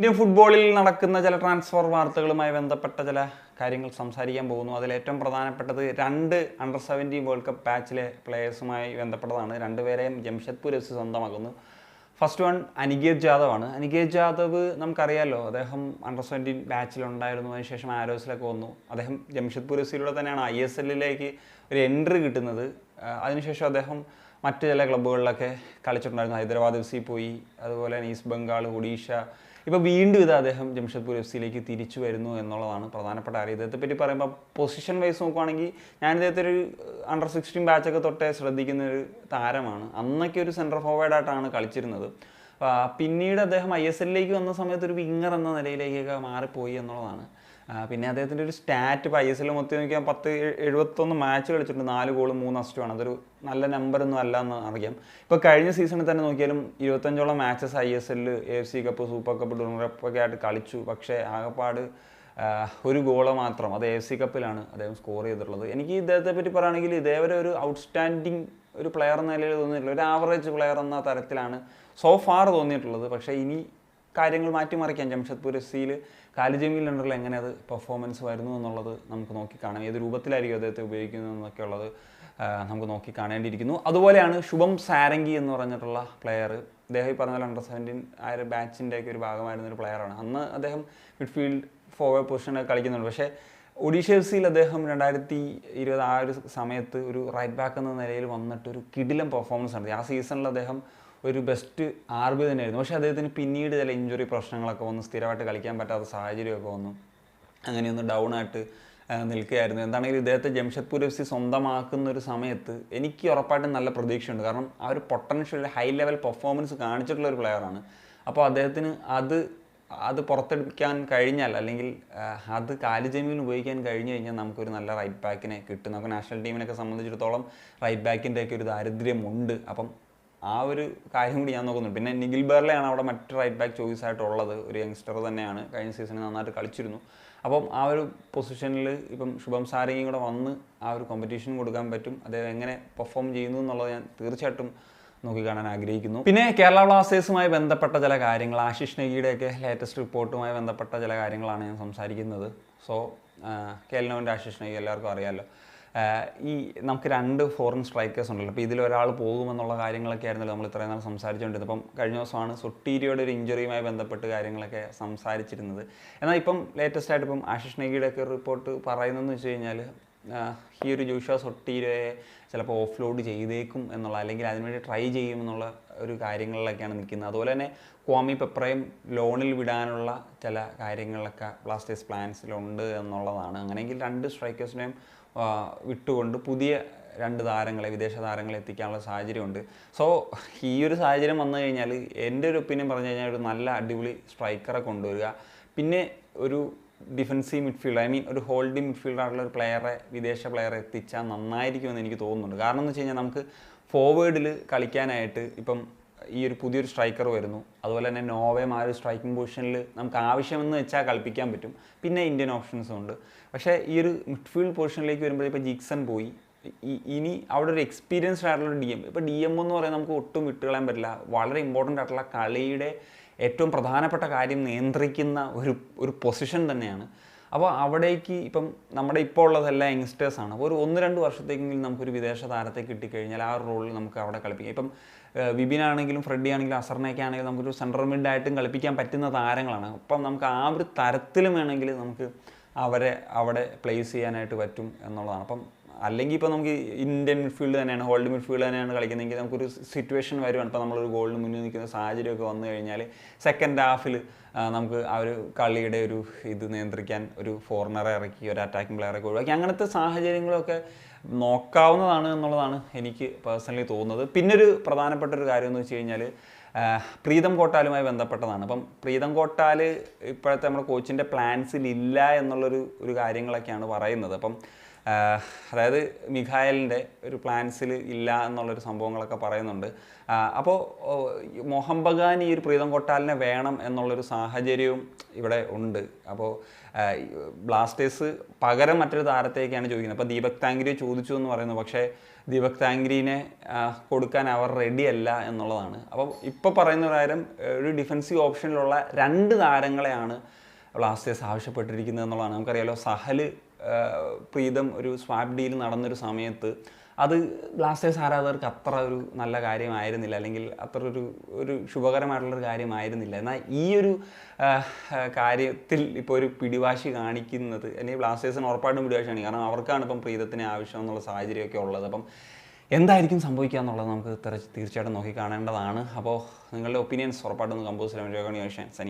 Indian ഫുട്ബോളിൽ നടക്കുന്ന ചില ട്രാൻസ്ഫർ വാർത്തകളുമായി ബന്ധപ്പെട്ട ചില കാര്യങ്ങൾ സംസാരിക്കാൻ പോകുന്നു. അതിൽ ഏറ്റവും പ്രധാനപ്പെട്ടത് രണ്ട് അണ്ടർ സെവന്റീൻ വേൾഡ് കപ്പ് ബാച്ചിലെ പ്ലേയേഴ്സുമായി ബന്ധപ്പെട്ടതാണ്. രണ്ടുപേരെയും ജംഷഡ്പൂർ എഫ് സി സ്വന്തമാക്കുന്നു. ഫസ്റ്റ് വൺ അനികേത് ജാദവ് ആണ് അനികേത് ജാദവ് നമുക്കറിയാമല്ലോ അദ്ദേഹം അണ്ടർ സെവന്റീൻ ബാച്ചിലുണ്ടായിരുന്നു അതിനുശേഷം ആരോസിലൊക്കെ വന്നു. അദ്ദേഹം ജംഷഡ്പൂർ എഫ് സിയിലൂടെ തന്നെയാണ് ഐ എസ് എല്ലിലേക്ക് ഒരു എൻട്രി കിട്ടുന്നത്. അതിനുശേഷം അദ്ദേഹം മറ്റ് ചില ക്ലബ്ബുകളിലൊക്കെ കളിച്ചിട്ടുണ്ടായിരുന്നു. ഹൈദരാബാദ് എഫ് സി പോയി. അതുപോലെ തന്നെ ഈസ്റ്റ് ബംഗാൾ ഒഡീഷ ഇപ്പോൾ വീണ്ടും ഇത് അദ്ദേഹം ജംഷഡ്പൂർ എഫ് സിയിലേക്ക് തിരിച്ചു വരുന്നു എന്നുള്ളതാണ് പ്രധാനപ്പെട്ട കാര്യം. ഇദ്ദേഹത്തെ പറ്റി പറയുമ്പോൾ പൊസിഷൻ വൈസ് നോക്കുവാണെങ്കിൽ ഞാൻ ഇദ്ദേഹത്തെ ഒരു അണ്ടർ സിക്സ്റ്റീൻ ബാച്ചൊക്കെ തൊട്ടേ ശ്രദ്ധിക്കുന്ന ഒരു താരമാണ്. അന്നൊക്കെ ഒരു സെൻട്രൽ ഫോർവേഡായിട്ടാണ് കളിച്ചിരുന്നത്. പിന്നീട് അദ്ദേഹം ഐ എസ് എല്ലിലേക്ക് വന്ന സമയത്ത് ഒരു വിങ്ങർ എന്ന നിലയിലേക്കൊക്കെ മാറിപ്പോയി എന്നുള്ളതാണ്. പിന്നെ അദ്ദേഹത്തിന്റെ ഒരു സ്റ്റാറ്റ് ഇപ്പോൾ ഐ എസ് എൽ മൊത്തം നോക്കിയാൽ പത്ത് എഴുപത്തൊന്ന് മാച്ച് കളിച്ചിട്ടുണ്ട്. നാല് ഗോളും മൂന്ന് അസ്റ്റുമാണ് അതൊരു നല്ല നമ്പറൊന്നും അല്ല എന്ന് അറിയാം. ഇപ്പോൾ കഴിഞ്ഞ സീസണിൽ തന്നെ നോക്കിയാലും ഇരുപത്തഞ്ചോളം മാച്ചസ് ഐ എസ് എല്ലിൽ F C cup super cup tournament cup ഒക്കെ ആയിട്ട് കളിച്ചു. പക്ഷേ ആകപ്പാട് ഒരു ഗോൾ മാത്രം അത് എഫ് സി കപ്പിലാണ് അദ്ദേഹം സ്കോർ ചെയ്തിട്ടുള്ളത്. എനിക്ക് ഇദ്ദേഹത്തെ പറ്റി പറയുകയാണെങ്കിൽ ഇതേവരെ ഒരു ഔട്ട്സ്റ്റാൻഡിങ് ഒരു പ്ലെയർ എന്ന നിലയിൽ തോന്നിയിട്ടില്ല. ഒരു ആവറേജ് പ്ലെയർ എന്ന തരത്തിലാണ് സോ ഫാർ തോന്നിയിട്ടുള്ളത്. പക്ഷേ ഇനി കാര്യങ്ങൾ മാറ്റിമറിക്കാം. ജംഷഡ്പൂർ എഫ് സിയിൽ കാലിജമീൽ അണ്ടറിൽ എങ്ങനെ അത് പെർഫോമൻസ് വരുന്നു എന്നുള്ളത് നമുക്ക് നോക്കി കാണാം. ഏത് രൂപത്തിലായിരിക്കും അദ്ദേഹത്തെ ഉപയോഗിക്കുന്നത് എന്നൊക്കെ ഉള്ളത് നമുക്ക് നോക്കി കാണേണ്ടിയിരിക്കുന്നു. അതുപോലെയാണ് ശുഭം സാരംഗി എന്ന് പറഞ്ഞിട്ടുള്ള പ്ലെയർ അദ്ദേഹം ഈ പറഞ്ഞ പോലെ അണ്ടർ സെവന്റീൻ ആ ഒരു ബാച്ചിന്റെ ഒക്കെ ഒരു ഭാഗമായിരുന്ന ഒരു പ്ലെയറാണ് അന്ന് അദ്ദേഹം മിഡ്ഫീൽഡ് ഫോർവേഡ് പൊസിഷനൊക്കെ കളിക്കുന്നുണ്ട്. പക്ഷേ ഒഡീഷ എഫ് സിയിൽ അദ്ദേഹം രണ്ടായിരത്തി ഇരുപത് ആ ഒരു സമയത്ത് ഒരു റൈറ്റ് ബാക്ക് എന്ന നിലയിൽ വന്നിട്ട് ഒരു കിടിലം പെർഫോമൻസ് നടത്തി. ആ സീസണിൽ അദ്ദേഹം ഒരു ബെസ്റ്റ് ആർ ബി തന്നെയായിരുന്നു. പക്ഷേ അദ്ദേഹത്തിന് പിന്നീട് ചില ഇഞ്ചുറി പ്രശ്നങ്ങളൊക്കെ വന്നു. സ്ഥിരമായിട്ട് കളിക്കാൻ പറ്റാത്ത സാഹചര്യമൊക്കെ വന്നു. അങ്ങനെയൊന്ന് ഡൗൺ ആയിട്ട് നിൽക്കുകയായിരുന്നു. എന്താണെങ്കിലും ഇദ്ദേഹത്തെ ജംഷഡ്പൂർ എഫ് സി സ്വന്തമാക്കുന്ന ഒരു സമയത്ത് എനിക്ക് ഉറപ്പായിട്ടും നല്ല പ്രതീക്ഷയുണ്ട്. കാരണം ആ ഒരു പൊട്ടൻഷ്യൽ ഹൈ ലെവൽ പെർഫോമൻസ് കാണിച്ചിട്ടുള്ള ഒരു പ്ലെയറാണ് അപ്പോൾ അദ്ദേഹത്തിന് അത് അത് പുറത്തെടുക്കാൻ കഴിഞ്ഞാൽ അല്ലെങ്കിൽ അത് കാലിജമീൻ ഉപയോഗിക്കാൻ കഴിഞ്ഞു കഴിഞ്ഞാൽ നമുക്കൊരു നല്ല റൈറ്റ് ബാക്കിനെ കിട്ടും. നമുക്ക് നാഷണൽ ടീമിനൊക്കെ സംബന്ധിച്ചിടത്തോളം റൈറ്റ് ബാക്കിന്റെയൊക്കെ ഒരു ദാരിദ്ര്യമുണ്ട്. അപ്പം ആ ഒരു കാര്യം കൂടി ഞാൻ നോക്കുന്നുണ്ട്. പിന്നെ നിഖിൽ ബേർലെയാണ് അവിടെ മറ്റു റൈറ്റ് ബാക്ക് ചോയ്സ് ആയിട്ടുള്ളത്. ഒരു യങ്സ്റ്റർ തന്നെയാണ് കഴിഞ്ഞ സീസണിൽ നന്നായിട്ട് കളിച്ചിരുന്നു. അപ്പം ആ ഒരു പൊസിഷനിൽ ഇപ്പം ശുഭം സാരംഗിയും കൂടെ വന്ന് ആ ഒരു കോമ്പറ്റീഷൻ കൊടുക്കാൻ പറ്റും. അദ്ദേഹം എങ്ങനെ പെർഫോം ചെയ്യുന്നു എന്നുള്ളത് ഞാൻ തീർച്ചയായിട്ടും നോക്കിക്കാണാൻ ആഗ്രഹിക്കുന്നു. പിന്നെ കേരള ബ്ലാസ്റ്റേഴ്സുമായി ബന്ധപ്പെട്ട ചില കാര്യങ്ങൾ ആശിഷ് നെഗിയുടെയൊക്കെ ലേറ്റസ്റ്റ് റിപ്പോർട്ടുമായി ബന്ധപ്പെട്ട ചില കാര്യങ്ങളാണ് ഞാൻ സംസാരിക്കുന്നത്. സോ കേരളവിന്റെ ആശിഷ് നെഗി എല്ലാവർക്കും അറിയാമല്ലോ ഈ നമുക്ക് രണ്ട് ഫോറിൻ സ്ട്രൈക്കേഴ്സ് ഉണ്ടല്ലോ. അപ്പോൾ ഇതിലൊരാൾ പോകുമെന്നുള്ള കാര്യങ്ങളൊക്കെ ആയിരുന്നല്ലോ നമ്മൾ ഇത്രയും നാൾ സംസാരിച്ചുകൊണ്ടിരുന്നത് അപ്പം കഴിഞ്ഞ ദിവസമാണ് സൊട്ടീരിയുടെ ഒരു ഇഞ്ചുറിയുമായി ബന്ധപ്പെട്ട് കാര്യങ്ങളൊക്കെ സംസാരിച്ചിരുന്നത്. എന്നാൽ ഇപ്പം ലേറ്റസ്റ്റ് ആയിട്ട് ഇപ്പം ആശിഷ് നെഗിയുടെ ഒക്കെ റിപ്പോർട്ട് പറയുന്നതെന്ന് വെച്ച് കഴിഞ്ഞാൽ ഈ ഒരു ജോഷ സൊട്ടീരയെ ചിലപ്പോൾ ഓഫ് ലോഡ് ചെയ്തേക്കും എന്നുള്ള അല്ലെങ്കിൽ അതിനുവേണ്ടി ട്രൈ ചെയ്യുമെന്നുള്ള ഒരു കാര്യങ്ങളിലൊക്കെയാണ് നിൽക്കുന്നത്. അതുപോലെ തന്നെ ക്വാമി പെപ്രയും ലോണിൽ വിടാനുള്ള ചില കാര്യങ്ങളൊക്കെ ബ്ലാസ്റ്റേഴ്സ് പ്ലാൻസിലുണ്ട് എന്നുള്ളതാണ്. അങ്ങനെയെങ്കിൽ രണ്ട് സ്ട്രൈക്കേഴ്സിനെയും വിട്ടുകൊണ്ട് പുതിയ രണ്ട് താരങ്ങളെ വിദേശ താരങ്ങളെ എത്തിക്കാനുള്ള സാഹചര്യമുണ്ട്. സോ ഈ ഒരു സാഹചര്യം വന്നു കഴിഞ്ഞാൽ എന്റെ ഒരു ഒപ്പീനിയൻ പറഞ്ഞു കഴിഞ്ഞാൽ ഒരു നല്ല അടിപൊളി സ്ട്രൈക്കറെ കൊണ്ടുവരിക. പിന്നെ ഒരു ഡിഫൻസീവ് മിഡ്ഫീൽഡ് ഐ മീൻ ഒരു ഹോൾഡിംഗ് മിഡ്ഫീൽഡ് ആയിട്ടുള്ള ഒരു പ്ലെയറെ വിദേശ പ്ലെയറെ എത്തിച്ചാൽ നന്നായിരിക്കുമെന്ന് എനിക്ക് തോന്നുന്നുണ്ട്. കാരണം എന്ന് വെച്ച് കഴിഞ്ഞാൽ നമുക്ക് ഫോർവേഡിൽ കളിക്കാനായിട്ട് ഇപ്പം ഈ ഒരു പുതിയൊരു സ്ട്രൈക്കർ വരുന്നു. അതുപോലെ തന്നെ നോവയും ആ ഒരു സ്ട്രൈക്കിംഗ് പൊസിഷനിൽ നമുക്ക് ആവശ്യമെന്ന് വെച്ചാൽ കളിപ്പിക്കാൻ പറ്റും. പിന്നെ ഇന്ത്യൻ ഓപ്ഷൻസും ഉണ്ട്. പക്ഷേ ഈ ഒരു മിഡ്ഫീൽഡ് പൊസിഷനിലേക്ക് വരുമ്പോൾ ഇപ്പോൾ ജിക്സൺ പോയി. ഇനി അവിടെ ഒരു എക്സ്പീരിയൻസ്ഡ് ആയിട്ടുള്ള ഡി എം ഇപ്പോൾ ഡി എം എന്ന് പറയുന്നത് നമുക്ക് ഒട്ടും വിട്ടുകളയാൻ പറ്റില്ല. വളരെ ഇമ്പോർട്ടന്റ് ആയിട്ടുള്ള കളിയുടെ ഏറ്റവും പ്രധാനപ്പെട്ട കാര്യം നിയന്ത്രിക്കുന്ന ഒരു ഒരു പൊസിഷൻ തന്നെയാണ്. അപ്പോൾ അവിടേക്ക് ഇപ്പം നമ്മുടെ ഇപ്പോൾ ഉള്ളതെല്ലാം യങ്സ്റ്റേഴ്സാണ് അപ്പോൾ ഒരു ഒന്ന് രണ്ട് വർഷത്തേക്കെങ്കിലും നമുക്കൊരു വിദേശ താരത്തെ കിട്ടിക്കഴിഞ്ഞാൽ ആ റോളിൽ നമുക്ക് അവിടെ കളിപ്പിക്കാം. ഇപ്പം വിപിനാണെങ്കിലും ഫ്രെഡി ആണെങ്കിലും അസറിനൊക്കെ ആണെങ്കിലും നമുക്കൊരു സെൻട്രൽ മിഡായിട്ടും കളിപ്പിക്കാൻ പറ്റുന്ന താരങ്ങളാണ്. അപ്പം നമുക്ക് ആ ഒരു തരത്തിലും വേണമെങ്കിൽ നമുക്ക് അവരെ അവിടെ പ്ലേസ് ചെയ്യാനായിട്ട് പറ്റും എന്നുള്ളതാണ്. അപ്പം അല്ലെങ്കിൽ ഇപ്പോൾ നമുക്ക് ഇന്ത്യൻ മിഡ്ഫീൽഡ് തന്നെയാണ് ഹോൾഡ് മിഡ്ഫീൽഡ് തന്നെയാണ് കളിക്കുന്നതെങ്കിൽ നമുക്കൊരു സിറ്റുവേഷൻ വരുവാണ്. ഇപ്പോൾ നമ്മളൊരു ഗോളിന് മുന്നിൽ നിൽക്കുന്ന സാഹചര്യമൊക്കെ വന്നു കഴിഞ്ഞാൽ സെക്കൻഡ് ഹാഫിൽ നമുക്ക് ആ ഒരു കളിയുടെ ഒരു ഇത് നിയന്ത്രിക്കാൻ ഒരു ഫോറിനറെ ഇറക്കി ഒരു അറ്റാക്കിംഗ് പ്ലെയറെ ഒഴിവാക്കി. അങ്ങനത്തെ സാഹചര്യങ്ങളൊക്കെ നോക്കാവുന്നതാണ് എന്നുള്ളതാണ് എനിക്ക് പേഴ്സണലി തോന്നുന്നത്. പിന്നൊരു പ്രധാനപ്പെട്ട ഒരു കാര്യം എന്ന് വെച്ച് കഴിഞ്ഞാൽ പ്രീതം കോട്ടാലുമായി ബന്ധപ്പെട്ടതാണ്. അപ്പം പ്രീതം കോട്ടാൽ ഇപ്പോഴത്തെ നമ്മുടെ കോച്ചിന്റെ പ്ലാൻസിൽ ഇല്ല എന്നുള്ളൊരു ഒരു കാര്യങ്ങളൊക്കെയാണ് പറയുന്നത്. അപ്പം അതായത് മിഖായലിന്റെ ഒരു പ്ലാൻസിൽ ഇല്ല എന്നുള്ളൊരു സംഭവങ്ങളൊക്കെ പറയുന്നുണ്ട്. അപ്പോൾ മൊഹംബഗാൻ ഈ ഒരു പ്രീതം കൊട്ടാലിനെ വേണം എന്നുള്ളൊരു സാഹചര്യവും ഇവിടെ ഉണ്ട്. അപ്പോൾ ബ്ലാസ്റ്റേഴ്സ് പകരം മറ്റൊരു താരത്തേക്കാണ് ചോദിക്കുന്നത്. അപ്പോൾ ദീപക് താങ്ക്രി ചോദിച്ചു എന്ന് പറയുന്നു. പക്ഷേ ദീപക് താങ്ക്രീനെ കൊടുക്കാൻ അവർ റെഡി അല്ല എന്നുള്ളതാണ്. അപ്പോൾ ഇപ്പോൾ പറയുന്ന കാര്യം ഒരു ഡിഫൻസീവ് ഓപ്ഷനിലുള്ള രണ്ട് താരങ്ങളെയാണ് ബ്ലാസ്റ്റേഴ്സ് ആവശ്യപ്പെട്ടിരിക്കുന്നത് എന്നുള്ളതാണ്. നമുക്കറിയാലോ സഹൽ പ്രീതം ഒരു സ്വാപ് ഡീൽ നടന്നൊരു സമയത്ത് അത് ബ്ലാസ്റ്റേഴ്സ് ആരാധകർക്ക് അത്ര ഒരു നല്ല കാര്യമായിരുന്നില്ല അല്ലെങ്കിൽ അത്ര ഒരു ഒരു ശുഭകരമായിട്ടുള്ളൊരു കാര്യമായിരുന്നില്ല. എന്നാൽ ഈ ഒരു കാര്യത്തിൽ ഇപ്പോൾ ഒരു പിടിവാശി കാണിക്കുന്നത് അല്ലെങ്കിൽ ബ്ലാസ്റ്റേഴ്സിന് ഉറപ്പായിട്ടും പിടിവാശി കാണിക്കും. കാരണം അവർക്കാണ് ഇപ്പം പ്രീതത്തിന് ആവശ്യം എന്നുള്ള സാഹചര്യമൊക്കെ ഉള്ളത്. അപ്പം എന്തായിരിക്കും സംഭവിക്കുക എന്നുള്ളത് നമുക്ക് തീർച്ചയായിട്ടും നോക്കി കാണേണ്ടതാണ്. അപ്പോൾ നിങ്ങളുടെ ഒപ്പീനിയൻസ് ഉറപ്പായിട്ടും കമ്പോസ് ചെയ്യാൻ സനിയ